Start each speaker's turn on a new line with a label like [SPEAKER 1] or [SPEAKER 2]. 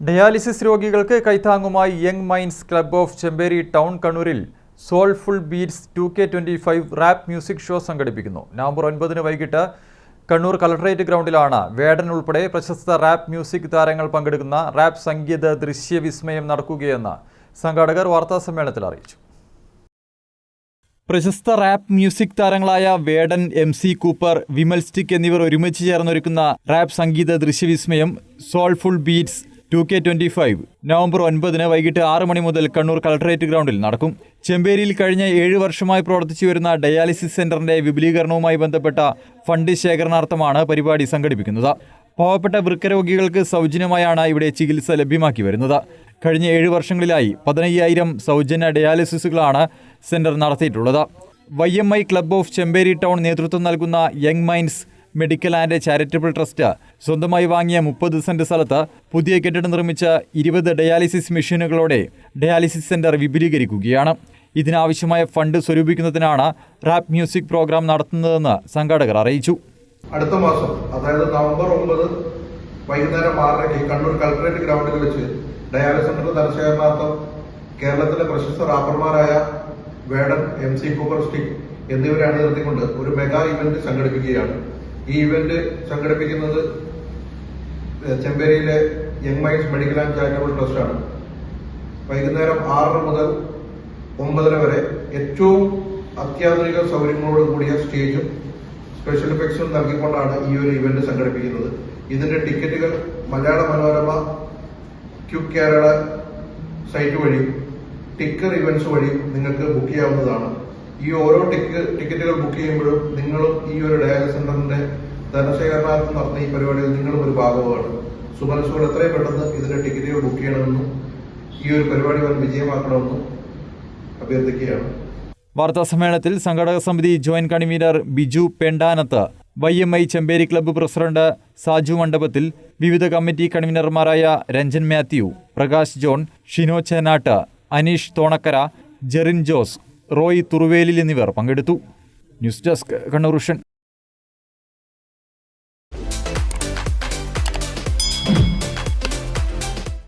[SPEAKER 1] Dialysis രോഗികൾക്ക് കൈത്താങ്ങുമായി young minds club of Chemperi town കണ്ണൂരിൽ soulful beats two K twenty five rap music show സംഘടിപ്പിക്കുന്നു. November ഒൻപതിന് വൈകിട്ട് Kannur collectorate ഗ്രൗണ്ടിലാണ് വേടൻ ഉൾപ്പെടെ പ്രശസ്ത റാപ്പ് മ്യൂസിക് താരങ്ങൾ പങ്കെടുക്കുന്ന റാപ്പ് സംഗീത ദൃശ്യവിസ്മയം നടക്കുകയെന്ന് സംഘാടകർ വാർത്താ സമ്മേളനത്തിൽ അറിയിച്ചു. പ്രശസ്ത റാപ്പ് മ്യൂസിക് താരങ്ങളായ Vedan M C Cooper Vimal Stick എന്നിവർ ഒരുമിച്ച് ചേർന്നൊരുക്കുന്ന റാപ്പ് സംഗീത ദൃശ്യവിസ്മയം soulful beats two K twenty five November ഒൻപതിന് വൈകിട്ട് ആറ് മണി മുതൽ കണ്ണൂർ കളക്ടറേറ്റ് ഗ്രൗണ്ടിൽ നടക്കും. ചെമ്പേരിയിൽ കഴിഞ്ഞ ഏഴ് വർഷമായി പ്രവർത്തിച്ചു വരുന്ന ഡയാലിസിസ് സെന്ററിന്റെ വിപുലീകരണവുമായി ബന്ധപ്പെട്ട ഫണ്ട് ശേഖരണാർത്ഥമാണ് പരിപാടി സംഘടിപ്പിക്കുന്നത്. പാവപ്പെട്ട വൃക്കരോഗികൾക്ക് സൗജന്യമായാണ് ഇവിടെ ചികിത്സ ലഭ്യമാക്കി വരുന്നത്. കഴിഞ്ഞ ഏഴ് വർഷങ്ങളിലായി പതിനയ്യായിരം സൗജന്യ ഡയാലിസിസുകളാണ് സെന്റർ നടത്തിയിട്ടുള്ളത്. Y M I club of Chemperi town നേതൃത്വം നൽകുന്ന young minds medical and charitable trust. സ്വന്തമായി വാങ്ങിയ മുപ്പത് സെന്റ് സ്ഥലത്ത് പുതിയ കെട്ടിടം നിർമ്മിച്ച ഇരുപത് ഡയാലിസിസ് മെഷീനുകളോടെ ഡയാലിസിസ് സെന്റർ വിപുലീകരിക്കുകയാണ്. ഇതിനാവശ്യമായ ഫണ്ട് സ്വരൂപിക്കുന്നതിനാണ് റാപ്പ് മ്യൂസിക് പ്രോഗ്രാം നടത്തുന്നതെന്ന് സംഘാടകർ അറിയിച്ചു.
[SPEAKER 2] അടുത്ത മാസം അതായത് നവംബർ ഒമ്പത് വൈകുന്നേരം ആറരയ്ക്ക് കണ്ണൂർ കളക്ടറേറ്റ് ഗ്രൗണ്ടിൽ വെച്ച് ഡയാലിസിസ് സെന്റർ ധനശേഖരണാർത്ഥം കേരളത്തിലെ പ്രശസ്ത റാപ്പർമാരായ Vedan M C Cooper Stick എന്നിവരെ അണിനിർത്തിക്കൊണ്ട് ഒരു മെഗാ ഇവന്റ് സംഘടിപ്പിക്കുകയാണ്. ഈ ഇവന്റ് സംഘടിപ്പിക്കുന്നത് ചെമ്പേരിയിലെ young minds medical and charitable ട്രസ്റ്റാണ് വൈകുന്നേരം ആറര മുതൽ ഒമ്പതര വരെ ഏറ്റവും അത്യാധുനിക സൗകര്യങ്ങളോട് കൂടിയ സ്റ്റേജും സ്പെഷ്യൽ എഫക്ട്സും നൽകിക്കൊണ്ടാണ് ഈ ഒരു ഇവന്റ് സംഘടിപ്പിക്കുന്നത്. ഇതിന്റെ ടിക്കറ്റുകൾ മലയാള മനോരമ ക്യൂ കേരള സൈറ്റ് വഴി ടിക്കർ ഇവന്റ്സ് വഴി നിങ്ങൾക്ക് ബുക്ക് ചെയ്യാവുന്നതാണ്. ഈ ഓരോ ടിക്ക് ടിക്കറ്റുകൾ ബുക്ക് ചെയ്യുമ്പോഴും നിങ്ങളും ഈ ഒരു ഡയാലിസ് സെന്ററിന്റെ ധനശേഖരണാർത്ഥം നടത്തുന്ന ഈ പരിപാടിയിൽ നിങ്ങളും ഒരു ഭാഗമാണ് സുമനസുകൾ എത്രയും പെട്ടെന്ന് ഇതിന്റെ ടിക്കറ്റുകൾ ബുക്ക് ചെയ്യണമെന്നും ഈ ഒരു പരിപാടി വൻ വിജയമാക്കണമെന്നും അഭ്യർത്ഥിക്കുകയാണ്.
[SPEAKER 1] വാർത്താ സമ്മേളനത്തിൽ സംഘടക സമിതി joint convener Biju Pendanath Y M I Chemperi club president Saju Mandapathil വിവിധ കമ്മിറ്റി കൺവീനർമാരായ രഞ്ജൻ മാത്യു പ്രകാശ് ജോൺ ഷിനോ ചേനാട്ട് അനീഷ് തോണക്കര ജെറിൻ ജോസ് റോയ് തുറുവേലിൽ എന്നിവർ പങ്കെടുത്തു. News desk Kannur